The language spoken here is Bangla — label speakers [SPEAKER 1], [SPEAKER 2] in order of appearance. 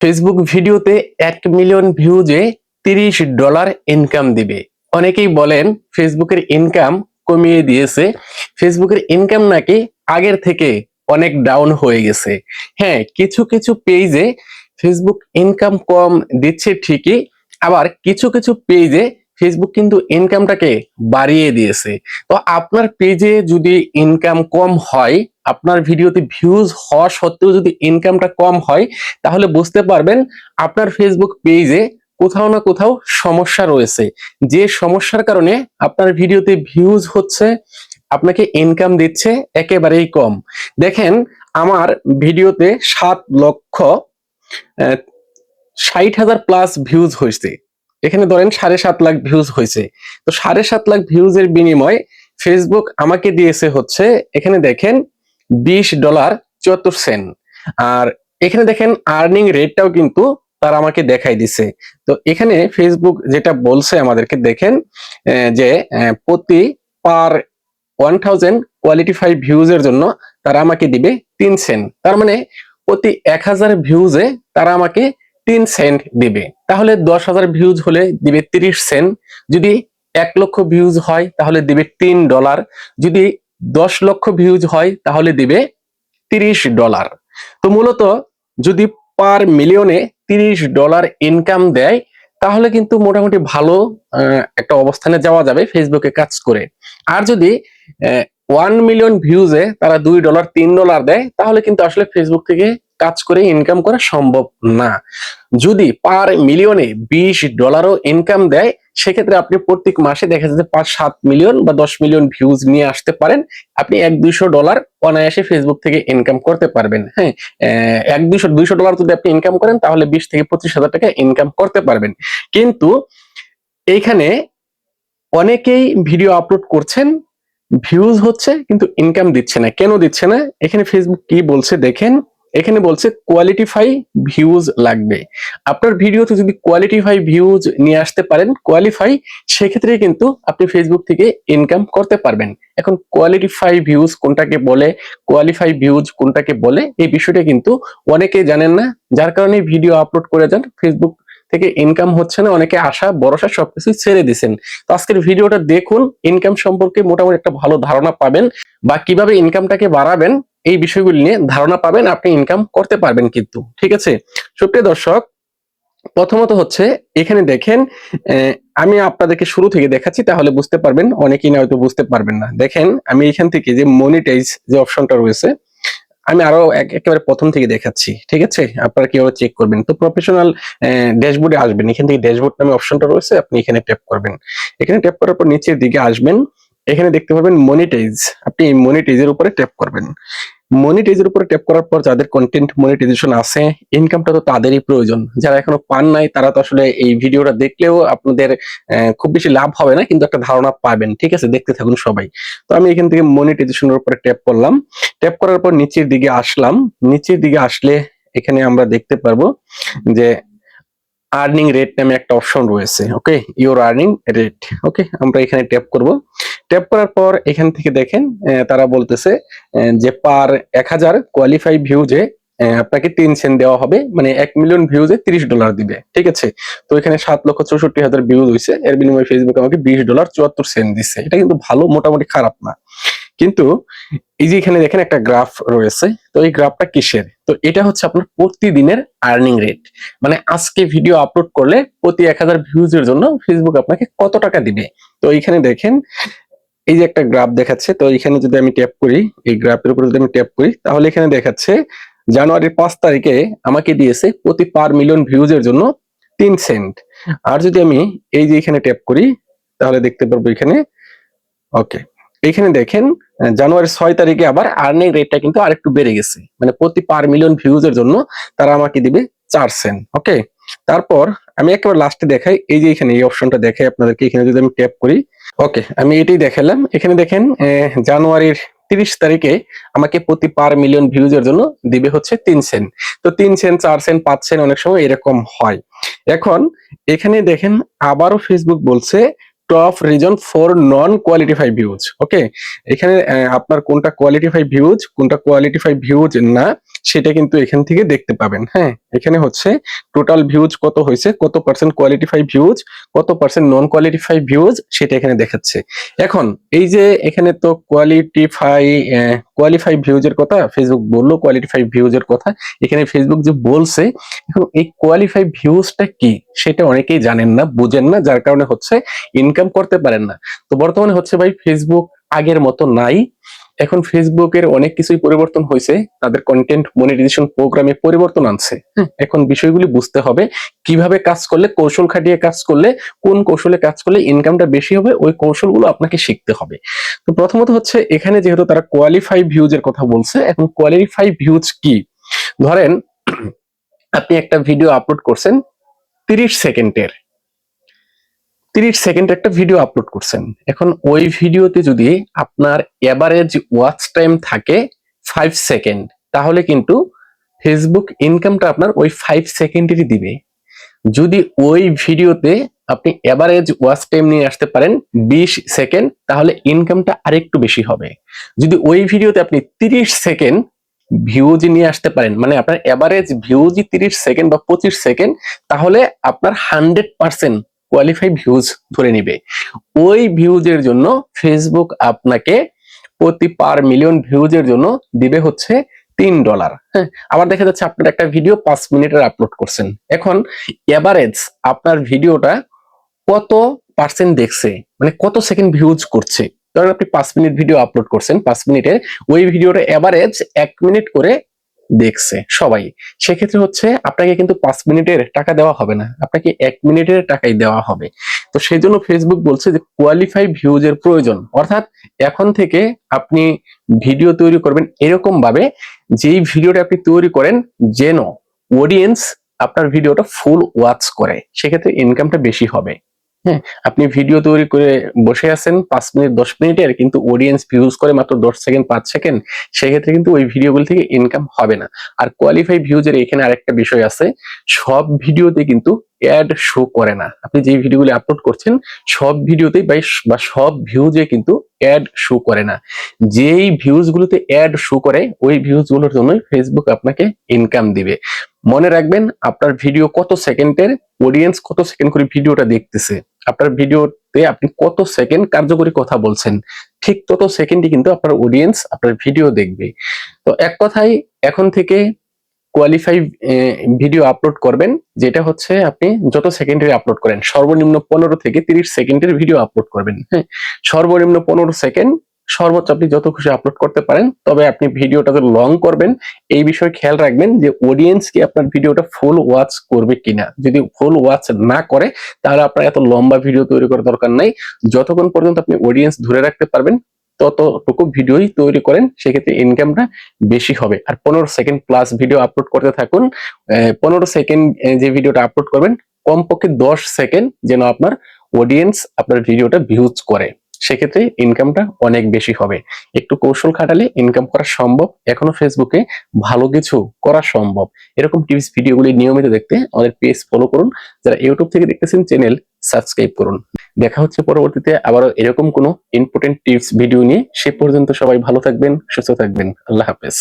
[SPEAKER 1] ফেসবুক ভিডিওতে এক মিলিয়ন ভিউজে তিরিশ ডলার ইনকাম দিবে। অনেকেই বলেন ফেসবুকের ইনকাম কমিয়ে দিয়েছে। ফেসবুকের ইনকাম নাকি আগের থেকে অনেক ডাউন হয়ে গেছে। হ্যাঁ কিছু কিছু পেজে ফেসবুক ইনকাম কম দিচ্ছে ঠিকই, আবার কিছু কিছু পেজে ফেসবুক কিন্তু ইনকামটাকে বাড়িয়ে দিয়েছে। তো আপনার পেজে যদি ইনকাম কম হয়, আপনার ভিডিওতে ভিউজ হওয়া সত্ত্বেও যদি ইনকামটা কম হয়, তাহলে বুঝতে পারবেন আপনার ফেসবুক পেজে কোথাও না কোথাও সমস্যা রয়েছে। যে সমস্যার কারণে আপনার ভিডিওতে ভিউজ হচ্ছে, আপনাকে ইনকাম দিচ্ছে, একেবারেই কম। দেখেন, আমার ভিডিওতে সাত লক্ষ ষাট হাজার প্লাস ভিউজ হয়েছে। এখানে ধরেন সাড়ে সাত লাখ ভিউজ হয়েছে। তো সাড়ে সাত লাখ ভিউজের বিনিময় ফেসবুক আমাকে দিয়েছে হচ্ছে, এখানে দেখেন বিশ ডলার চুয়াত্তর সেন্ট আর এখানে দেখেন আর্নিং রেটটাও কিন্তু তারা আমাকে দেখাই দিছে। তো এখানে ফেসবুক যেটা বলছে আমাদেরকে দেখেন যে প্রতি per one thousand quality five views এর জন্য তারা আমাকে দিবে তিন সেন্ট তার মানে প্রতি এক হাজার ভিউজে তারা আমাকে তিন সেন্ট দিবে। তাহলে দশ হাজার ভিউজ হলে দিবে তিরিশ সেন্ট। যদি এক লক্ষ ভিউজ হয়, তাহলে দিবে তিন ডলার। যদি দশ লক্ষ ভিউজ হয়, তাহলে দিবে তিরিশ ডলার। তো মূলত যদি পার মিলিয়নে তিরিশ ডলার ইনকাম দেয়, তাহলে কিন্তু মোটামুটি ভালো একটা অবস্থানে যাওয়া যাবে ফেসবুকে কাজ করে। আর যদি ওয়ান মিলিয়ন ভিউজে তারা দুই ডলার, তিন ডলার দেয়, তাহলে কিন্তু আসলে ফেসবুক থেকে কাজ করে ইনকাম করা সম্ভব না। যদি পার মিলিয়নে বিশ ডলারও ইনকাম দেয়, সেক্ষেত্রে আপনি প্রত্যেক মাসে দেখা যাচ্ছে পাঁচ, সাত মিলিয়ন বা দশ মিলিয়ন ভিউজ নিয়ে আসতে পারেন। আপনি এক, দুইশো ডলার অনায়াসে ফেসবুক থেকে ইনকাম করতে পারবেন হ্যাঁ? এক, দুইশো দুইশো ডলার যদি আপনি ইনকাম করেন, তাহলে বিশ থেকে পঁচিশ হাজার টাকা ইনকাম করতে পারবেন। কিন্তু এইখানে অনেকেই ভিডিও আপলোড করছেন ভিউজ হচ্ছে, কিন্তু ইনকাম দিচ্ছে না। কেন দিচ্ছে না? এখানে ফেসবুক কি বলছে দেখেন এখানে বলছে কোয়ালিটিফাই ভিউজ লাগবে। আপনার ভিডিওতে যদি কোয়ালিটিফাই ভিউজ নিয়ে আসতে পারেন কোয়ালিফাই সেক্ষেত্রে কিন্তু আপনি ফেসবুক থেকে ইনকাম করতে পারবেন। এখন কোয়ালিটিফাই ভিউজ কোনটাকে বলে কোয়ালিফাই ভিউজ কোনটাকে বলে, এই বিষয়টা কিন্তু অনেকে জানেন না। যার কারণে ভিডিও আপলোড করে যান ফেসবুক থেকে ইনকাম হচ্ছে না, অনেকে আশা, ভরসা সবকিছু ছেড়ে দিছেন। তো আজকের ভিডিওটা দেখুন ইনকাম সম্পর্কে মোটামুটি একটা ভালো ধারণা পাবেন। বা কীভাবে ইনকামটাকে বাড়াবেন এই বিষয়গুলি নিয়ে ধারণা পাবেন, আপনি ইনকাম করতে পারবেন কিন্তু, ঠিক আছে? সুপ্রিয় দর্শক, প্রথমত হচ্ছে এখানে দেখেন আমি আপনাদেরকে শুরু থেকে দেখাচ্ছি, তাহলে বুঝতে পারবেন, অনেকেই না হয়তো বুঝতে পারবেন না। দেখেন, আমি এখান থেকে যে মনিটাইজ যে অপশনটা রয়েছে, আমি আরও এক- একেবারে প্রথম থেকে দেখাচ্ছি, ঠিক আছে? আপনারা কীভাবে চেক করবেন? তো প্রফেশনাল ড্যাশবোর্ডে আসবেন। এখান থেকে ড্যাশবোর্ড নামে অপশনটা রয়েছে, আপনি এখানে ট্যাপ করবেন। এখানে ট্যাপ করার পর নিচের দিকে আসবেন এখানে দেখতে পাবেন মনিটাইজ আপনি এই মনিটাইজের উপরে ট্যাপ করবেন। মনিটাইজের উপরে ট্যাপ করার পর যাদের কন্টেন্ট মনিটাইজেশন আছে ইনকামটা তো তাদেরই প্রয়োজন। যারা এখনও পান নাই, তারা তো আসলে এই ভিডিওটা দেখলেও আপনাদের খুব বেশি লাভ হবে না, কিন্তু একটা ধারণা পাবেন। ঠিক আছে? দেখতে থাকুন সবাই। তো আমি এখান থেকে মনিটাইজেশনের উপরে ট্যাপ করলাম। ট্যাপ করার পর নিচের দিকে আসলাম। নিচের দিকে আসলে এখানে আমরা দেখতে পারব যে আর্নিং রেট নামে একটা অপশন রয়েছে okay your earning rate okay আমরা এখানে ট্যাপ করব। ট্যাপ করার পর এখান থেকে দেখেন তারা বলতেছে যে পার এক হাজার কোয়ালিফাই ভিউজে আপনাকে তিন সেন্ট দেওয়া হবে মানে এক মিলিয়ন ভিউজে তিরিশ ডলার দিবে, ঠিক আছে? তো এখানে সাত লক্ষ চৌষট্টি হাজার ভিউজ হয়েছে এর বিনিময়ে ফেসবুক আমাকে বিশ ডলার চুয়াত্তর সেন্ট দিচ্ছে এটা কিন্তু ভালো, মোটামুটি খারাপ না। কিন্তু এই যে এখানে দেখেন একটা গ্রাফ রয়েছে, তো এই গ্রাফটা কিসের? তো এটা হচ্ছে আপনার প্রতিদিনের আর্নিং রেট মানে আজকে ভিডিও আপলোড করলে প্রতি এক হাজার ভিউজ এর জন্য ফেসবুক আপনাকে কত টাকা দিবে? তো এখানে দেখেন, এই যে একটা গ্রাফ দেখাচ্ছে, তো এখানে যদি আমি ট্যাপ করি, এই গ্রাফের উপরে যদি আমি ট্যাপ করি, তাহলে এখানে দেখাচ্ছে, জানুয়ারির পাঁচ তারিখে আমাকে দিয়েছে প্রতি পার মিলিয়ন ভিউজ এর জন্য তিন সেন্ট আর যদি আমি এই যে এখানে ট্যাপ করি, তাহলে দেখতে পারব এখানে ওকে এখানে দেখেন জানুয়ারির ছয় তারিখে আবার আর্নিং রেটটা কিন্তু আরেকটু বেড়ে গেছে। মানে প্রতি পার মিলিয়ন ভিউজ এর জন্য তারা আমাকে দিবে চার সেন্ট ওকে তারপর আমি একেবারে লাস্টে দেখাই, এই যে এখানে এই অপশনটা দেখাই আপনাদেরকে, এখানে যদি আমি ট্যাপ করি ওকে আমি এটাই দেখালাম। এখানে দেখেন জানুয়ারির তিরিশ তারিখে আমাকে প্রতি পার মিলিয়ন ভিউজ এর জন্য দিবে হচ্ছে তিন সেন্ট তো তিন সেন্ট চার সেন্ট পাঁচ সেন্ট অনেক সময় এরকম হয়। এখন এখানে দেখেন, আবারও ফেসবুক বলছে top reason for non qualify views okay এখানে আপনার কোনটা কোয়ালিটিফাই ভিউজ কোনটা কোয়ালিটিফাই ভিউজ না সেটা কিন্তু এখান থেকে দেখতে পাবেন হ্যাঁ? এখানে হচ্ছে টোটাল ভিউজ কত হয়েছে, কত পার্সেন্ট কোয়ালিটিফাই ভিউজ কত পার্সেন্ট নন কোয়ালিটিফাই ভিউজ সেটা এখানে দেখাচ্ছে। এখন, এই যে এখানে তো কোয়ালিটিফাই কোয়ালিফাই ভিউজের কথা ফেসবুক বলল কোয়ালিটিফাই ভিউজের কথা, এখানে ফেসবুক যে বলছে, এখন এই কোয়ালিফাই ভিউজটা কি, সেটা অনেকেই জানেন না, বুঝেন না, যার কারণে হচ্ছে ইনকাম করতে পারেন না। তো বর্তমানে হচ্ছে ভাই ফেসবুক আগের মতো নাই এখন ফেসবুকের অনেক কিছুই পরিবর্তন হয়েছে। তাদের কন্টেন্ট মনিটাইজেশন প্রোগ্রামে পরিবর্তন আনছে। এখন বিষয়গুলি বুঝতে হবে কীভাবে কাজ করলে কৌশল খাটিয়ে কাজ করলে কোন কৌশলে কাজ করলে ইনকামটা বেশি হবে ওই কৌশলগুলো আপনাকে শিখতে হবে। তো প্রথমত হচ্ছে এখানে যেহেতু তারা কোয়ালিফাই ভিউজ এর কথা বলছে এখন কোয়ালিফাই ভিউজ কি? ধরেন আপনি একটা ভিডিও আপলোড করছেন তিরিশ সেকেন্ডের তিরিশ সেকেন্ড একটা ভিডিও আপলোড করছেন। এখন ওই ভিডিওতে যদি আপনার এভারেজ ওয়াচ টাইম থাকে ফাইভ সেকেন্ড তাহলে কিন্তু ফেসবুক ইনকামটা আপনার ওই ফাইভ সেকেন্ডেরই দিবে। যদি ওই ভিডিওতে আপনি এভারেজ ওয়াচ টাইম নিয়ে আসতে পারেন বিশ সেকেন্ড তাহলে ইনকামটা আরেকটু বেশি হবে। যদি ওই ভিডিওতে আপনি তিরিশ সেকেন্ড ভিউজ নিয়ে আসতে পারেন মানে আপনার এভারেজ ভিউজই তিরিশ সেকেন্ড বা পঁচিশ সেকেন্ড তাহলে আপনার হান্ড্রেড পার্সেন্ট কোয়ালিফাই ভিউজ ধরে নিবে। ওই ভিউজের জন্য ফেসবুক আপনাকে প্রতি পার মিলিয়ন ভিউজের জন্য দিবে হচ্ছে তিন ডলার হ্যাঁ আবার দেখা যাচ্ছে আপনার একটা ভিডিও পাঁচ মিনিটের আপলোড করছেন। এখন এভারেজ আপনার ভিডিওটা কত পার্সেন্ট দেখছে? মানে কত সেকেন্ড ভিউজ করছে? ধরেন আপনি পাঁচ মিনিট ভিডিও আপলোড করছেন, পাঁচ মিনিটের ওই ভিডিওটা এভারেজ এক মিনিট করে দেখছে সবাই। সেক্ষেত্রে হচ্ছে আপনাকে কিন্তু পাঁচ মিনিটের টাকা দেওয়া হবে না। আপনাকে এক মিনিটের টাকাই দেওয়া হবে। তো সেই জন্য ফেসবুক বলছে যে কোয়ালিফাই ভিউজ এর প্রয়োজন। অর্থাৎ এখন থেকে আপনি ভিডিও তৈরি করবেন এরকম ভাবে যেই ভিডিওটা আপনি তৈরি করেন, যেন অডিয়েন্স আপনার ভিডিওটা ফুল ওয়াচ করে। সেক্ষেত্রে ইনকামটা বেশি হবে। হ্যাঁ আপনি ভিডিও তৈরি করে বসে আছেন, পাঁচ মিনিট, দশ মিনিটের, কিন্তু অডিয়েন্স ভিউজ করে মাত্র দশ সেকেন্ড পাঁচ সেকেন্ড সেক্ষেত্রে কিন্তু ওই ভিডিওগুলো থেকে ইনকাম হবে না। আর কোয়ালিফাই ভিউজের এখানে আরেকটা বিষয় আছে, সব ভিডিওতে কিন্তু অ্যাড শো করে না। আপনি যে ভিডিওগুলি আপলোড করছেন, সব ভিডিওতেই বা সব ভিউজে কিন্তু অ্যাড শো করে না। যেই ভিউজ গুলোতে অ্যাড শো করে, ওই ভিউজগুলোর জন্যই ফেসবুক আপনাকে ইনকাম দিবে। মনে রাখবেন, আপনার ভিডিও কত সেকেন্ডের অডিয়েন্স কত সেকেন্ড করে ভিডিওটা দেখতেছে। আপনার ভিডিওতে আপনি কত সেকেন্ড কার্যকরী কথা বলছেন, ঠিক তত সেকেন্ডই কিন্তু আপনার অডিয়েন্স আপনার ভিডিও দেখবে। তো এক কথায়, এখন থেকে কোয়ালিফাই ভিডিও আপলোড করবেন, যেটা হচ্ছে আপনি যত সেকেন্ডের আপলোড করেন, সর্বনিম্ন পনেরো থেকে তিরিশ সেকেন্ডের ভিডিও আপলোড করবেন হ্যাঁ? সর্বনিম্ন পনেরো সেকেন্ড সর্বোচ্চ আপনি যত খুশি আপলোড করতে পারেন, তবে আপনি ভিডিওটা তো লং করবেন। এই বিষয়ে খেয়াল রাখবেন যে অডিয়েন্স কি আপনার ভিডিওটা ফুল ওয়াচ করবে কিনা। যদি ফুল ওয়াচ না করে, তাহলে আপনার এত লম্বা ভিডিও তৈরি করার দরকার নাই। যতক্ষণ পর্যন্ত আপনি অডিয়েন্স ধরে রাখতে পারবেন, ততটুকু ভিডিওই তৈরি করেন, সেক্ষেত্রে ইনকামটা বেশি হবে। আর পনেরো সেকেন্ড প্লাস ভিডিও আপলোড করতে থাকুন। পনেরো সেকেন্ড যে ভিডিওটা আপলোড করবেন, কমপক্ষে দশ সেকেন্ড যেন আপনার অডিয়েন্স আপনার ভিডিওটা ভিউজ করে। সেক্ষেত্রে ইনকামটা অনেক বেশি হবে। একটু কৌশল খাটালে ইনকাম করা সম্ভব, এখনও ফেসবুকে ভালো কিছু করা সম্ভব। এরকম টিপস ভিডিওগুলি নিয়মিত দেখতে আমাদের পেজ ফলো করুন। যারা ইউটিউব থেকে দেখতেছেন চ্যানেল সাবস্ক্রাইব করুন। দেখা হচ্ছে পরবর্তীতে আবারও এরকম কোনো ইম্পর্টেন্ট টিপস ভিডিও নিয়ে। সে পর্যন্ত সবাই ভালো থাকবেন, সুস্থ থাকবেন। আল্লাহ হাফেজ।